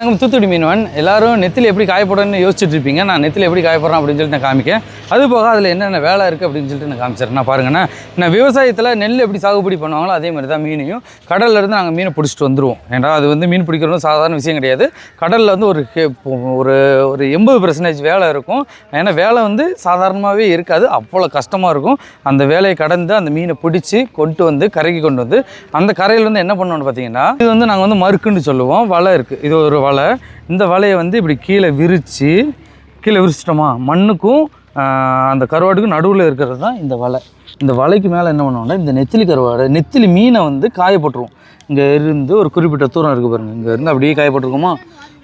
நாங்கள் தூத்துக்குடி மீனவன் எல்லாரும் நெத்தில் எப்படி காய போடுறேன்னு யோசிச்சுட்டு இருப்பீங்க. நான் நெத்தில் எப்படி காய போடுறேன் அப்படின்னு சொல்லிட்டு நான் காமிக்கேன் அது போக அதில் என்னென்ன வேலை இருக்குது அப்படின்னு சொல்லிட்டு நான் காமிச்சிடுறேன். நான் பாருங்கன்னா நான் விவசாயத்தில் நெல் எப்படி சாகுபடி பண்ணுவாங்களோ அதே மாதிரி தான் மீனையும். கடல்ல இருந்து நாங்கள் மீனை பிடிச்சிட்டு வந்துடுவோம் ஏன்னா அது வந்து மீன் பிடிக்கிறதும் சாதாரண விஷயம் கிடையாது. கடலில் வந்து ஒரு ஒரு ஒரு எண்பது பர்சன்டேஜ் வேலை இருக்கும். ஏன்னா வேலை வந்து சாதாரணமாகவே இருக்காது. அவ்வளோ கஷ்டமாக இருக்கும். அந்த வேலையை கடந்து அந்த மீனை பிடிச்சி கொண்டு வந்து கரைக்கு கொண்டு வந்து அந்த கரையில் வந்து என்ன பண்ணோன்னு பார்த்தீங்கன்னா இது வந்து நாங்கள் வந்து மறுக்குன்னு சொல்லுவோம். வலை இருக்குது இது ஒரு வலை. இந்த வலையை வந்து இப்படி கீழே விரித்து கீழே விரிச்சிட்டோமா? மண்ணுக்கும் அந்த கருவாடுக்கும் நடுவில் இருக்கிறது தான் இந்த வலை. இந்த வலைக்கு மேலே என்ன பண்ணுவோம்னா இந்த நெத்திலி கருவாடு நெத்திலி மீனை வந்து காய போட்டுருவோம். இங்கே இருந்து ஒரு குறிப்பிட்ட தூரம் இருக்குது பாருங்கள் இங்கே இருந்து அப்படியே காய போட்டிருக்கோமா?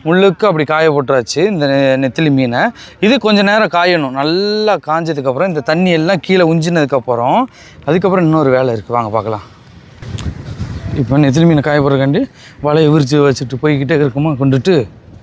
முள்ளுக்கு அப்படி காய போட்டுறாச்சு இந்த நெ- நெத்திலி மீனை. இது கொஞ்சம் நேரம் காயணும். நல்லா காஞ்சதுக்கப்புறம் இந்த தண்ணி எல்லாம் கீழே உஞ்சினதுக்கப்புறம் அதுக்கப்புறம் இன்னொரு வேலை இருக்குது வாங்க பார்க்கலாம். இப்போ நெத்திலி மீனை காய போடுறக்காண்டி வலையை விரித்து வச்சுட்டு போய்கிட்டே இருக்குமா கொண்டுட்டு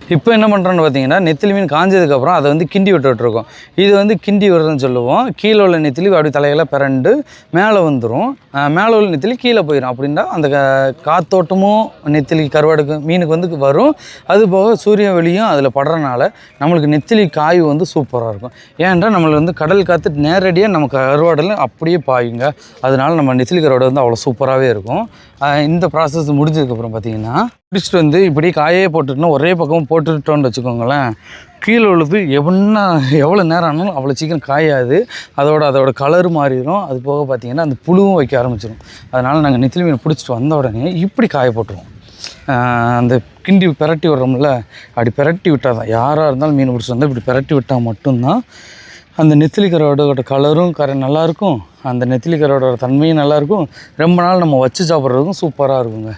இப்போ என்ன பண்ணுறோன்னு பார்த்தீங்கன்னா நெத்திலி மீன் காஞ்சதுக்கப்புறம் அதை வந்து கிண்டி விட்டு இருக்கோம் இது வந்து கிண்டி விடுறதுன்னு சொல்லுவோம். கீழே உள்ள நெத்திலி அப்படி தலையெல்லாம் பிறண்டு மேலே வந்துடும் மேலே உள்ள நெத்திலி கீழே போயிடும் அப்படின்னா அந்த கா- காத்தோட்டமும் நெத்திலி கருவாடுக்கு மீனுக்கு வந்து வரும். அது போக சூரிய வெளியும் அதில் படுறனால நம்மளுக்கு நெத்திலி காய் வந்து சூப்பராக இருக்கும். ஏன்டா நம்மளுக்கு வந்து கடல் காற்று நேரடியாக நம்ம கருவாடில் அப்படியே பாயுங்க. அதனால் நம்ம நெத்திலி கருவாடு வந்து அவ்வளோ சூப்பராகவே இருக்கும். இந்த ப்ராசஸ் முடிஞ்சதுக்கப்புறம் பார்த்தீங்கன்னா பிடிச்சிட்டு வந்து இப்படி காயே போட்டுட்டுனா ஒரே பக்கம் போட்டுட்டோன்னு வச்சுக்கோங்களேன் கீழே உள்ளது எவ்வளோ எவ்வளோ நேரம் ஆனாலும் அவ்வளோ சீக்கிரம் காயாது. அதோட அதோட கலர் மாறிடும். அது போக பார்த்தீங்கன்னா அந்த புழுவும் வைக்க ஆரம்பிச்சிடும். அதனால் நாங்கள் நெத்திலி மீன் பிடிச்சிட்டு வந்த உடனே இப்படி காய போட்டுருவோம். அந்த கிண்டி பிரட்டி விடுறோம்ல அப்படி பிரட்டி விட்டால் தான். யாராக இருந்தாலும் மீன் பிடிச்சி வந்தால் இப்படி பிரட்டி விட்டால் மட்டும்தான் அந்த நெத்திலி கலரும் கரை நல்லாயிருக்கும் அந்த நெத்திலி தன்மையும் நல்லாயிருக்கும் ரொம்ப நாள் நம்ம வச்சு சாப்பிட்றதுக்கும் சூப்பராக இருக்குங்க.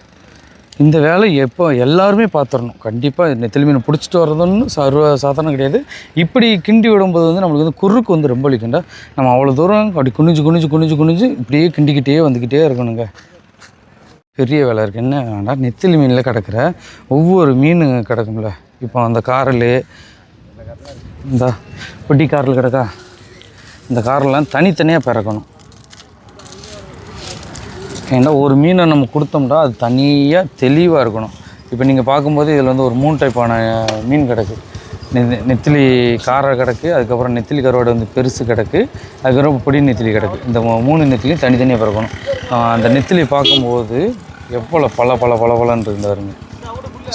இந்த வேலை எப்போ எல்லாருமே பார்த்துடணும். கண்டிப்பாக நெத்திலி மீன் பிடிச்சிட்டு வர்றதுன்னு சர்வ சாதாரணம் கிடையாது. இப்படி கிண்டி விடும்போது வந்து நம்மளுக்கு வந்து குறுக்கு வந்து ரொம்ப வலிக்குண்டா நம்ம அவ்வளோ தூரம் அப்படி குனிஞ்சு குனிஞ்சு குனிஞ்சு குனிஞ்சு இப்படியே கிண்டிக்கிட்டே வந்துக்கிட்டே இருக்கணுங்க. பெரிய வேலை இருக்குது என்ன வேண்டாம் நெத்திலி மீனில் கிடக்கிற ஒவ்வொரு மீன் கிடக்கும்ல. இப்போ அந்த காரல் இந்த பொட்டி காரில் கிடக்கா? இந்த காரெல்லாம் தனித்தனியாக பிறக்கணும். ஏன்னா ஒரு மீனை நம்ம கொடுத்தோம்னா அது தனியாக தெளிவாக இருக்கணும். இப்போ நீங்கள் பார்க்கும்போது இதில் வந்து ஒரு மூணு டைப்பான மீன் கிடக்கு. நெத்திலி காரை கிடக்கு அதுக்கப்புறம் நெத்திலி கருவாடு வந்து பெருசு கிடக்கு அதுக்கப்புறம் பொடி நெத்திலி கிடக்கு. இந்த மூ- மூணு நெத்திலையும் தனித்தனியாக பிறக்கணும். அந்த நெத்திலி பார்க்கும்போது எவ்வளோ பல பல பல பலன்னு இருக்கு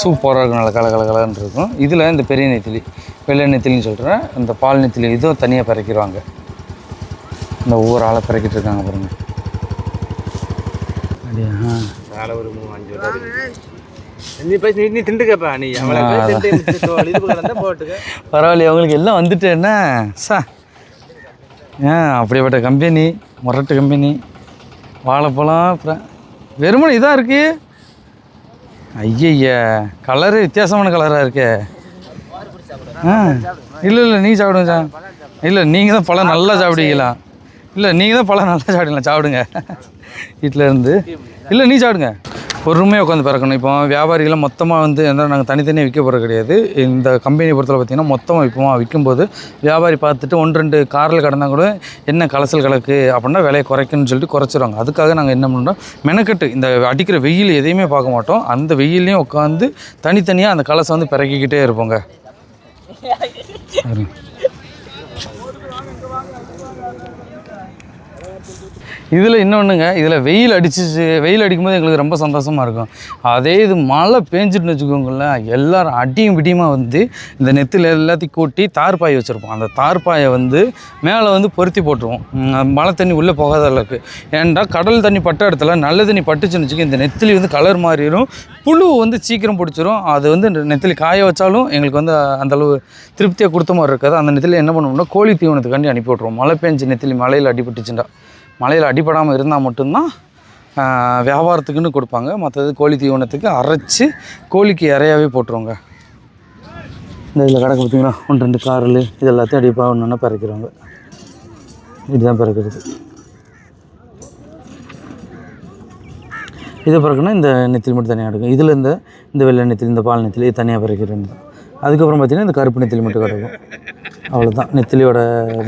சூப்பராக இருக்கும் நல்ல கல கலகலன்னு இருக்கும். இதில் இந்த பெரிய நெத்திலி வெள்ளை நெத்திலின்னு சொல்கிறேன் இந்த பால் நெத்திலி இதுவும் தனியாக பிறக்கிடுவாங்க இந்த ஒவ்வொரு ஆளை பிறக்கிட்டு இருக்காங்க பாருங்க. அப்படியா ஒரு மூணு அஞ்சு நீ போய் நீ திண்டுக்கப்பா நீ. பரவாயில்லையே அவங்களுக்கு எல்லாம் வந்துட்டு என்ன? சா. ஏன் அப்படிப்பட்ட கம்பெனி முரட்டு கம்பெனி வாழைப்பழம் அப்புறம் வெறுமனே இதாக இருக்கு? ஐயய்ய கலரு வித்தியாசமான கலராக இருக்கே. ஆ. இல்லை இல்லை நீ சாப்பிடுங்க சா. இல்லை நீங்கள் தான் பழம் நல்லா சாப்பிடுவீங்களா? இல்லை நீங்கள் தான் பழம் நல்லா சாப்பிடுங்களா சாப்பிடுங்க. வீட்டில் இருந்து இல்லை நீ சாப்பிடுங்க. பொறுமையாக உட்காந்து பிறக்கணும். இப்போ வியாபாரிகள்லாம் மொத்தமாக வந்து என்ன நாங்கள் தனித்தனியாக விற்க போகிறது கிடையாது. இந்த கம்பெனி பொறுத்தவரை பார்த்திங்கன்னா மொத்தமாக விற்போம் விற்கும்போது வியாபாரி பார்த்துட்டு ஒன்று ரெண்டு காரில் கடந்தால் கூட என்ன கலசல் கலக்கு அப்படின்னா விலையை குறைக்கணும்னு சொல்லிட்டு குறைச்சிருவாங்க. அதுக்காக நாங்கள் என்ன பண்ணுறோம் மெனக்கட்டு இந்த அடிக்கிற வெயில் எதையுமே பார்க்க மாட்டோம். அந்த வெயிலையும் உட்காந்து தனித்தனியாக அந்த கலசை வந்து பிறக்கிக்கிட்டே இருப்போங்க. இதில் இன்னொன்றுங்க இதில் வெயில் அடிச்சிச்சு. வெயில் அடிக்கும்போது எங்களுக்கு ரொம்ப சந்தோஷமாக இருக்கும். அதே இது மழை பேஞ்சிட்டுன்னு வச்சுக்கோங்களேன் எல்லோரும் அடியும் பிடியுமாக வந்து இந்த நெத்தில் எல்லாத்தையும் கூட்டி தார்பாய் வச்சுருப்போம். அந்த தார்பாயை வந்து மேலே வந்து பொருத்தி போட்டுருவோம். மழை தண்ணி உள்ளே போகாத அளவுக்கு. ஏன்டா கடல் தண்ணி பட்ட இடத்துல நல்ல தண்ணி பட்டுச்சுன்னு வச்சுக்கோ இந்த நெத்திலி வந்து கலர் மாறிடும் புழு வந்து சீக்கிரம் பிடிச்சிரும். அது வந்து நெத்திலி காய வச்சாலும் எங்களுக்கு வந்து அந்தளவு திருப்தியாக கொடுத்த மாதிரி இருக்காது. அந்த நெத்திலி என்ன பண்ணுவோம்னா கோழி தீவனத்துக்காண்டி அனுப்பி விட்ருவோம் மழை பெஞ்சு நெத்திலி மழையில் அடிபட்டுச்சுண்டா மழையில் அடிபடாமல் இருந்தால் மட்டும்தான் வியாபாரத்துக்குன்னு கொடுப்பாங்க. மற்றது கோழி தீவனத்துக்கு அரைச்சி கோழிக்கு இறையாவே போட்டுருவாங்க. இந்த இதில் கிடக்கு பார்த்தீங்களா ஒன்று ரெண்டு காரில் இது எல்லாத்தையும் அடிப்பாக ஒன்று ஒன்றா பிறக்கிறாங்க. இதுதான் பிறக்கிறது. இது பிறக்குன்னா இந்த நெத்திலி மட்டும் தனியாக எடுக்கும். இதில் இந்த இந்த வெள்ளை நெத்திலி இந்த பால் நெத்திலி இது தனியாக பிறக்கிறது அதுக்கப்புறம் பார்த்திங்கன்னா இந்த கருப்பு நெத்திலி மட்டும் கிடக்கும். அவ்வளோதான் நெத்திலியோட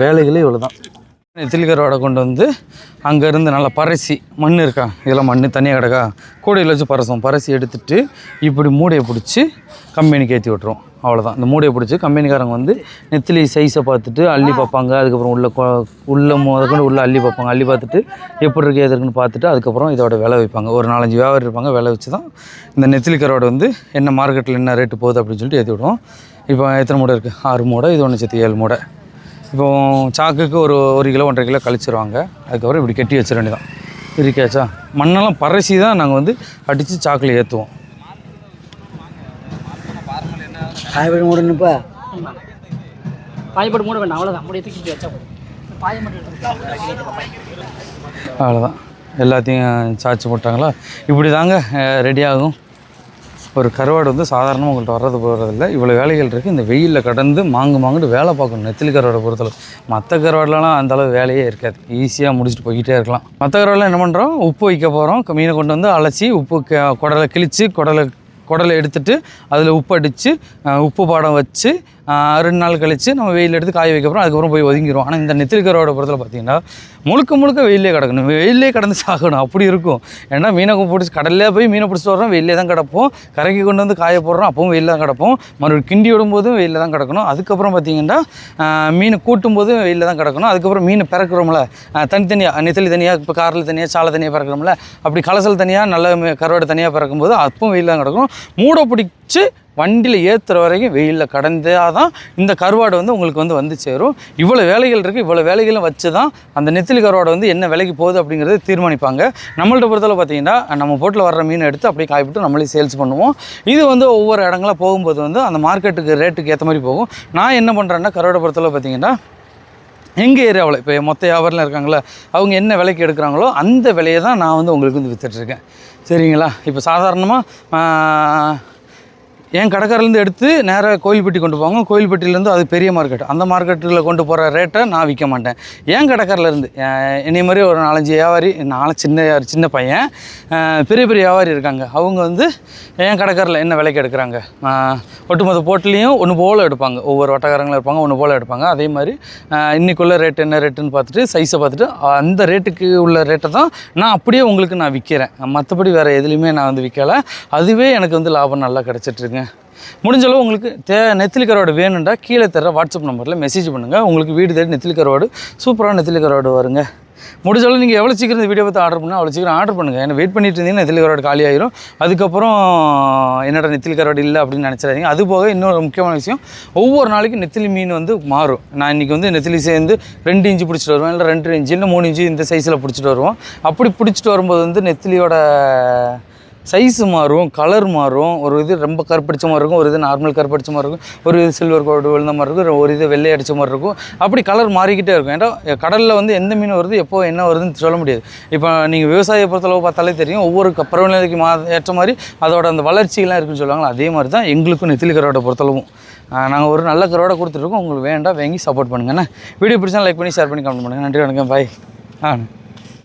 வேலைகளே இவ்வளோ தான் நெத்திலி கருவாடை கொண்டு வந்து அங்கேருந்து நல்லா பரசி மண் இருக்கா? இதெல்லாம் மண் தனியாக கிடக்கா? கூடையில் வச்சு பரசும் பரசி எடுத்துட்டு இப்படி மூடையை பிடிச்சி கம்பெனிக்கு ஏற்றி விட்ருவோம் அவ்வளோதான் இந்த மூடையை பிடிச்சி கம்பெனிக்காரங்க வந்து நெத்திலி சைஸை பார்த்துட்டு அள்ளி பார்ப்பாங்க. அதுக்கப்புறம் உள்ள உள்ள முதற்கொண்டு உள்ள அள்ளி பார்ப்பாங்க. அள்ளி பார்த்துட்டு எப்படி இருக்கு எது இருக்குன்னு பார்த்துட்டு அதுக்கப்புறம் இதோட விலை வைப்பாங்க ஒரு நாலஞ்சு வியாபாரி இருப்பாங்க. விலை வச்சு தான் இந்த நெத்திலி கருவாடை வந்து என்ன மார்க்கெட்டில் என்ன ரேட்டு போகுது அப்படின்னு சொல்லிட்டு ஏற்றி விடுவோம். இப்போ எத்தனை மூடை இருக்குது ஆறு மூடை இது ஒன்று சேர்த்து ஏழு மூடை. இப்போ சாக்குக்கு ஒரு ஒரு கிலோ ஒன்றரை கிலோ கழிச்சிருவாங்க. அதுக்கப்புறம் இப்படி கட்டி வச்சிட வேண்டியதான் இருக்காச்சா மண்ணெல்லாம் பரசி தான் நாங்கள் வந்து அடித்து சாக்கில் ஏற்றுவோம் காய்கறி மூடணுப்பா பாயப்பட்டு மூட வேண்டாம் அவ்வளோதான் வச்சா மட்டும் எடுத்துக்கலாம் அவ்வளோதான் எல்லாத்தையும் சாய்ச்சி போட்டாங்களா? இப்படி தாங்க ரெடி ஆகும். ஒரு கருவாடு வந்து சாதாரணமாக உங்கள்கிட்ட வர்றது போகிறதில்ல இவ்வளோ வேலைகள் இருக்குது இந்த வெயிலில் கடந்து மாங்கு மாங்குட்டு வேலை பார்க்கணும். நெத்திலி கருவாடை பொறுத்தளவு. மற்ற கருவாடுலலாம் அந்தளவு வேலையே இருக்காது. ஈஸியாக முடிச்சுட்டு போய்கிட்டே இருக்கலாம். மற்ற கருவாடுலாம் என்ன பண்ணுறோம் உப்பு வைக்க போகிறோம் மீனை கொண்டு வந்து அலசி உப்பு க- குடலை கிழித்து குடலை குடலை எடுத்துட்டு அதில் உப்பு அடித்து உப்பு பாடம் வச்சு ரெண்டு நாள் கழித்து நம்ம வெயில் எடுத்து காய வைக்க அதுக்கப்புறம் போய் ஒதுங்கிடுவோம் ஆனால் இந்த நெத்திலி புறத்தில் பார்த்தீங்கன்னா முழுக்க முழுக்க வெயிலே கிடக்கணும். வெயிலே கடந்து சாகணும். அப்படி இருக்கும். ஏன்னா மீனை பிடிச்சி கடல்லே போய் மீனை பிடிச்சிட்டு வரோம் வெயிலே தான் கிடப்போம். கரைக்கு கொண்டு வந்து காய போடுறோம். அப்பவும் வெயில் தான் கிடப்போம். மறுபடியும் கிண்டி விடும்போதும் வெயிலில் தான் கிடக்கணும். அதுக்கப்புறம் பார்த்தீங்கன்னா மீனை கூட்டும் போதும் வெயிலில் தான் கிடக்கணும். அதுக்கப்புறம் மீனை பிறக்கிறோம்ல. தனித்தனியாக நெத்திலி தனியாக இப்போ காரில் தனியாக சாலை தனியாக பிறக்கிறோம்ல. அப்படி கலசல் தனியாக நல்ல கருவாடு தனியாக பிறக்கும்போது அப்பவும் வெயில் தான் கிடக்கும் மூடை பிடிச்சி வண்டியில் ஏற்றுற வரைக்கும் வெயிலில் கடந்தால் தான் இந்த கருவாடு வந்து உங்களுக்கு வந்து வந்து சேரும். இவ்வளோ வேலைகள் இருக்குது இவ்வளோ வேலைகளும் வச்சு தான் அந்த நெத்திலி கருவாடு வந்து என்ன விலைக்கு போகுது அப்படிங்கிறத தீர்மானிப்பாங்க. நம்மள்ட்ட பொறுத்தவரை பார்த்தீங்கன்னா நம்ம போட்டில் வர்ற மீனை எடுத்து அப்படியே காய்ப்பிட்டு நம்மளே சேல்ஸ் பண்ணுவோம். இது வந்து ஒவ்வொரு இடங்களாக போகும்போது வந்து அந்த மார்க்கெட்டுக்கு ரேட்டுக்கு ஏற்ற மாதிரி போகும். நான் என்ன பண்ணுறேன்னா கருவாடை பொறுத்தவரை பார்த்தீங்கன்னா எங்கள் ஏரியாவில் இப்போ மொத்த வியாபாரம் இருக்காங்களே அவங்க என்ன விலைக்கு எடுக்கிறாங்களோ அந்த விலையை தான் நான் வந்து உங்களுக்கு வந்து விற்றுட்ருக்கேன் சரிங்களா? இப்போ சாதாரணமாக என் கடைக்காரிலேருந்து எடுத்து நேராக கோயில்பட்டி கொண்டு போவாங்க. கோயில்பட்டியிலேருந்து அது பெரிய மார்க்கெட் அந்த மார்க்கெட்டில் கொண்டு போகிற ரேட்டை நான் விற்க மாட்டேன். என் கடைக்காரிலேருந்து என்னை மாதிரி ஒரு நாலஞ்சு வியாபாரி நாலு சின்ன சின்ன பையன் பெரிய பெரிய வியாபாரி இருக்காங்க. அவங்க வந்து என் கடைக்காரில் என்ன விலைக்கு எடுக்கிறாங்க? ஒட்டுமொத்த போட்டுலேயும் ஒன்று போல் எடுப்பாங்க. ஒவ்வொரு வட்டக்காரங்களும் இருப்பாங்க ஒன்று போல் எடுப்பாங்க. அதே மாதிரி இன்றைக்குள்ள ரேட் என்ன ரேட்டுன்னு பார்த்துட்டு சைஸை பார்த்துட்டு அந்த ரேட்டுக்கு உள்ள ரேட்டை தான் நான் அப்படியே உங்களுக்கு நான் விற்கிறேன் மற்றபடி வேறு எதுலேயுமே நான் வந்து விற்கலை அதுவே எனக்கு வந்து லாபம் நல்லா கிடச்சிட்ருக்கேன் முடிஞ்சளவு உங்களுக்கு தே நெத்திலி கருவாடு வேணும்டா கீழே தர வாட்ஸ்அப் நம்பரில் மெசேஜ் பண்ணுங்கள் உங்களுக்கு வீடு தேடி நெத்திலி கருவாடு சூப்பராக நெத்திலி கருவாடு வருங்க. முடிஞ்சளவு நீங்கள் எவ்வளோ சீக்கிரம் இந்த வீடியோ பார்த்து ஆர்டர் பண்ணால் அவ்வளோ சீக்கிரம் ஆர்டர் பண்ணுங்கள் ஏன்னா வெயிட் பண்ணிட்டு இருந்தீங்கன்னா நெத்திலி கருவாடு காலி ஆயிரும். அதுக்கப்புறம் என்னடா நெத்திலி கருவாடு இல்லை அப்படின்னு நினச்சிடாதீங்க. அது போக இன்னொரு முக்கியமான விஷயம் ஒவ்வொரு நாளைக்கும் நெத்திலி மீன் வந்து மாறும். நான் இன்றைக்கி வந்து நெத்திலி சேர்ந்து ரெண்டு இன்ச்சு பிடிச்சிட்டு வருவேன் இல்லை ரெண்டு இன்ச்சு இல்லை மூணு இன்ச்சு இந்த சைஸில் பிடிச்சிட்டு வருவோம். அப்படி பிடிச்சிட்டு வரும்போது வந்து நெத்திலியோட சைஸு மாறும் கலர் மாறும். ஒரு இது ரொம்ப கருப்படிச்ச மாதிரி இருக்கும் ஒரு இது நார்மல் கருப்படிச்ச மாதிரி இருக்கும் ஒரு இது சில்வர் கோடு விழுந்த மாதிரி இருக்கும் ஒரு இது வெள்ளை அடிச்ச மாதிரி இருக்கும். அப்படி கலர் மாறிக்கிட்டே இருக்கும். ஏன்னா கடலில் வந்து எந்த மீன் வருது எப்போ என்ன வருதுன்னு சொல்ல முடியாது. இப்போ நீங்கள் விவசாய பொறுத்தளவு பார்த்தாலே தெரியும் ஒவ்வொரு பருவநிலைக்கு மா ஏற்ற மாதிரி அதோட அந்த வளர்ச்சிகள்லாம் இருக்குன்னு சொல்லுவாங்களா அதே மாதிரி தான் எங்களுக்கும் நெத்திலி கரோட பொறுத்தளவும். நாங்கள் ஒரு நல்ல கரோட கொடுத்துருக்கோம் உங்களுக்கு வேண்டாம் வாங்கி சப்போர்ட் பண்ணுங்கண்ணே வீடியோ பிடிச்சா லைக் பண்ணி ஷேர் பண்ணி கமெண்ட் பண்ணுங்கள் நன்றி வணக்கம் பாய் ஆ.